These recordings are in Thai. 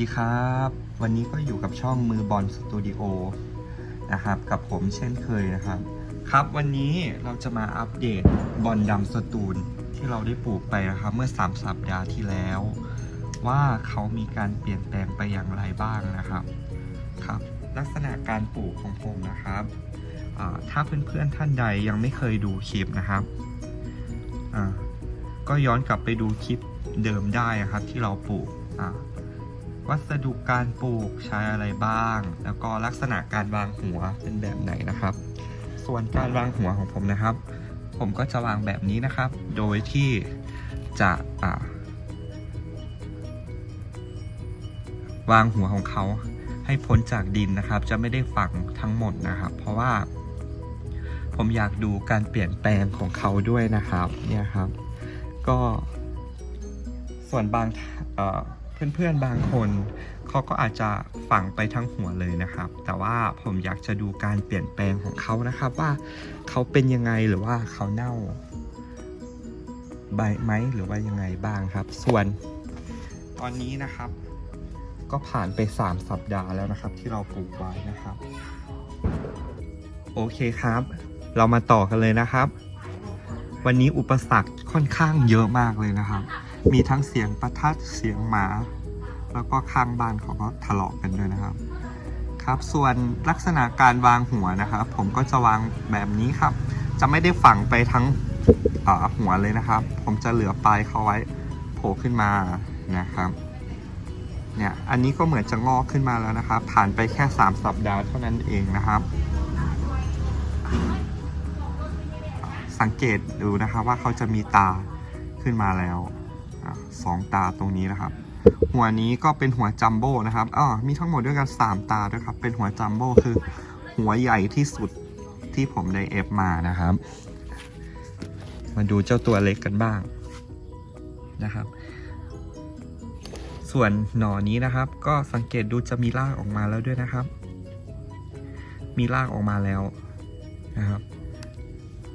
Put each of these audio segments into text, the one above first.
ดีครับ วันนี้ก็อยู่กับช่องมือบอลสตูดิโอนะครับ กับผมเช่นเคยนะครับ ครับวันนี้เราจะมาอัปเดตบอลดำสตูลที่เราได้ปลูกไปนะครับ เมื่อ 3 สัปดาห์ที่แล้ว ว่าเขามีการเปลี่ยนแปลงไปอย่างไรบ้างนะครับครับ ลักษณะการปลูกของผมนะครับถ้าเพื่อนๆท่านใดยังไม่เคยดูคลิปนะครับก็ย้อนกลับไปดูคลิปเดิมได้นะครับที่เราปลูก วัสดุการปลูกใช้อะไรบ้าง แล้วก็ลักษณะการวางหัวเป็นแบบไหนนะครับ ส่วนการวางหัวของผมนะครับ ผมก็จะวางแบบนี้นะครับ โดยที่จะอ่าวางหัวของเขาให้พ้นจากดินนะครับ จะไม่ได้ฝังทั้งหมดนะครับ เพราะว่า ผมอยากดูการเปลี่ยนแปลงของเขาด้วยนะครับ เนี่ยครับ ก็ส่วนบางเอ่อ เพื่อนๆบางคนเขาก็อาจจะฝังไปทั้งหัวเลยนะครับ แต่ว่าผมอยากจะดูการเปลี่ยนแปลงของเขานะครับ ว่าเขาเป็นยังไงหรือว่าเขาเน่าใบไหมหรือว่ายังไงบ้างครับ ส่วนตอนนี้นะครับ ก็ผ่านไป 3 สัปดาห์แล้วนะครับ ที่เราปลูกไว้นะครับ โอเคครับ เรามาต่อกันเลยนะครับ วันนี้อุปสรรคค่อนข้างเยอะมากเลยนะครับ มีทั้งเสียงประทัดเสียงหมา แล้วก็ข้างบ้านเขาก็ทะเลาะกันด้วยนะครับ ครับส่วนลักษณะการวางหัวนะครับ ผมก็จะวางแบบนี้ครับ จะไม่ได้ฝังไปทั้งหัวเลยนะครับ ผมจะเหลือปลายเขาไว้โผล่ขึ้นมานะครับเนี่ยอันนี้ก็เหมือนจะงอกขึ้นมาแล้วนะครับ ผ่านไปแค่ 3 สัปดาห์เท่านั้นเองนะครับ สังเกตดูนะครับว่าเขาจะมีตาขึ้นมาแล้ว สองตาตรงนี้นะครับ หัวนี้ก็เป็นหัวจัมโบ้นะครับอ๋อมีทั้งหมดด้วยกัน 3 ตาด้วยครับ เป็นหัวจัมโบ้คือ หัวใหญ่ที่สุดที่ผมได้เอฟมานะครับ มาดูเจ้าตัวเล็กกันบ้างนะครับ ส่วนหนอนี้นะครับ ก็สังเกตดูจะมีรากออกมาแล้วด้วยนะครับ มีรากออกมาแล้วนะครับ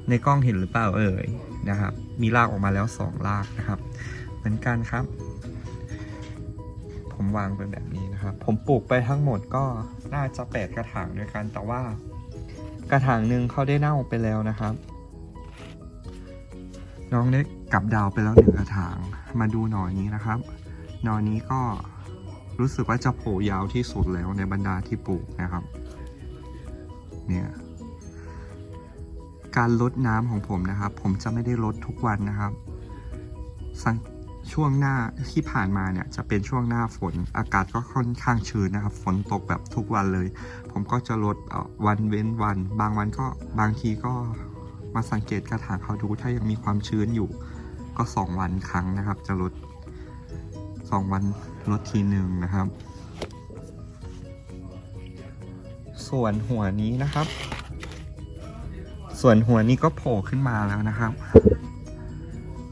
ในกล้องเห็นหรือเปล่าเอ่ยนะครับ มีรากออกมาแล้วสองรากนะครับ เหมือนกันครับ ผมวางเป็นแบบนี้นะครับ ผมปลูกไปทั้งหมดก็น่าจะแปดกระถางด้วยกันแต่ว่ากระถางหนึ่งเขาได้เน่าไปแล้วนะครับ น้องได้กลับดาวไปแล้วหนึ่งกระถางมาดูหน่อยนี้นะครับหนอนี้ก็รู้สึกว่าจะโผล่ยาวที่สุดแล้วในบรรดาที่ปลูกนะครับ เนี่ยการลดน้ำของผมนะครับ ผมจะไม่ได้ลดทุกวันนะครับ สัง ช่วงหน้าที่ผ่านมาเนี่ยจะเป็นช่วงหน้าฝนอากาศก็ค่อนข้างชื้นนะครับ ฝนตกแบบทุกวันเลย ผมก็จะลดวันเว้นวัน บางวันก็บางทีก็มาสังเกตกระถางเขาดูถ้ายังมีความชื้นอยู่ ก็สองวันครั้งนะครับ จะลดสองวันลดทีหนึ่งนะครับ ส่วนหัวนี้นะครับ ส่วนหัวนี้ก็โผล่ขึ้นมาแล้วนะครับ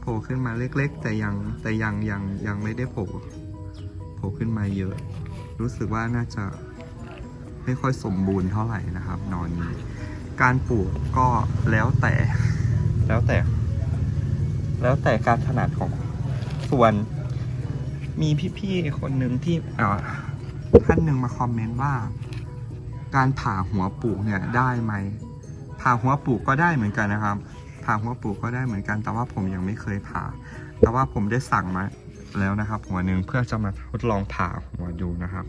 โผล่ขึ้นมาเล็ก ๆ แต่ยังแต่ยังยังยังไม่ได้โผล่โผล่ขึ้นมาเยอะ รู้สึกว่าน่าจะไม่ค่อยสมบูรณ์เท่าไหร่นะครับหนอนนี้ การปลูกก็แล้วแต่แล้วแต่ แล้วแต่การถนัดของส่วน มีพี่ๆคนหนึ่งที่อ่าท่านหนึ่งมาคอมเมนต์ว่า การผ่าหัวปลูกเนี่ยได้ไหมผ่าหัวปลูกก็ได้เหมือนกันนะครับ ผ่าหัวปลูกก็ได้เหมือนกัน แต่ว่าผมยังไม่เคยผ่า แต่ว่าผมได้สั่งมาแล้วนะครับ หัวหนึ่งเพื่อจะมาทดลองผ่าหัวดูนะครับ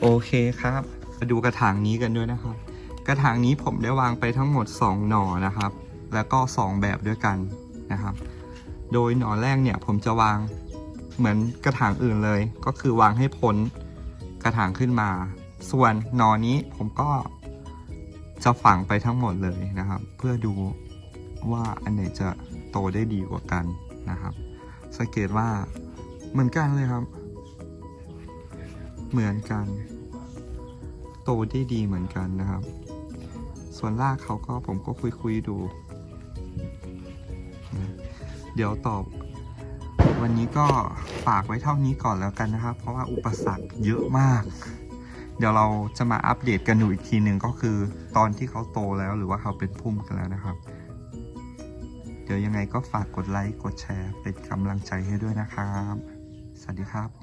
โอเคครับมาดูกระถางนี้กันด้วยนะครับ กระถางนี้ผมได้วางไปทั้งหมด 2 หน่อนะครับ แล้วก็ 2 แบบด้วยกันนะครับ โดยหน่อแรกเนี่ยผมจะวางเหมือนกระถางอื่นเลย ก็คือวางให้พ้นกระถางขึ้นมา ส่วนหน่อนี้ผมก็ จะฝังไปทั้งหมดเลยนะครับ เพื่อดูว่าอันไหนจะโตได้ดีกว่ากันนะครับ สังเกตว่าเหมือนกันเลยครับ เหมือนกัน โตได้ดีเหมือนกันนะครับ ส่วนรากเขาก็ผมก็คุยคุยๆดู เดี๋ยวตอบวันนี้ก็ฝากไว้เท่านี้ก่อนแล้วกันนะครับ เพราะว่าอุปสรรคเยอะมาก เดี๋ยวเราจะมาอัปเดตกันดูอีกทีหนึ่งก็คือ ตอนที่เขาโตแล้วหรือว่าเขาเป็นพุ่มกันแล้วนะครับ เดี๋ยวยังไงก็ฝากกดไลค์กดแชร์เป็นกำลังใจให้ด้วยนะครับ สวัสดีครับ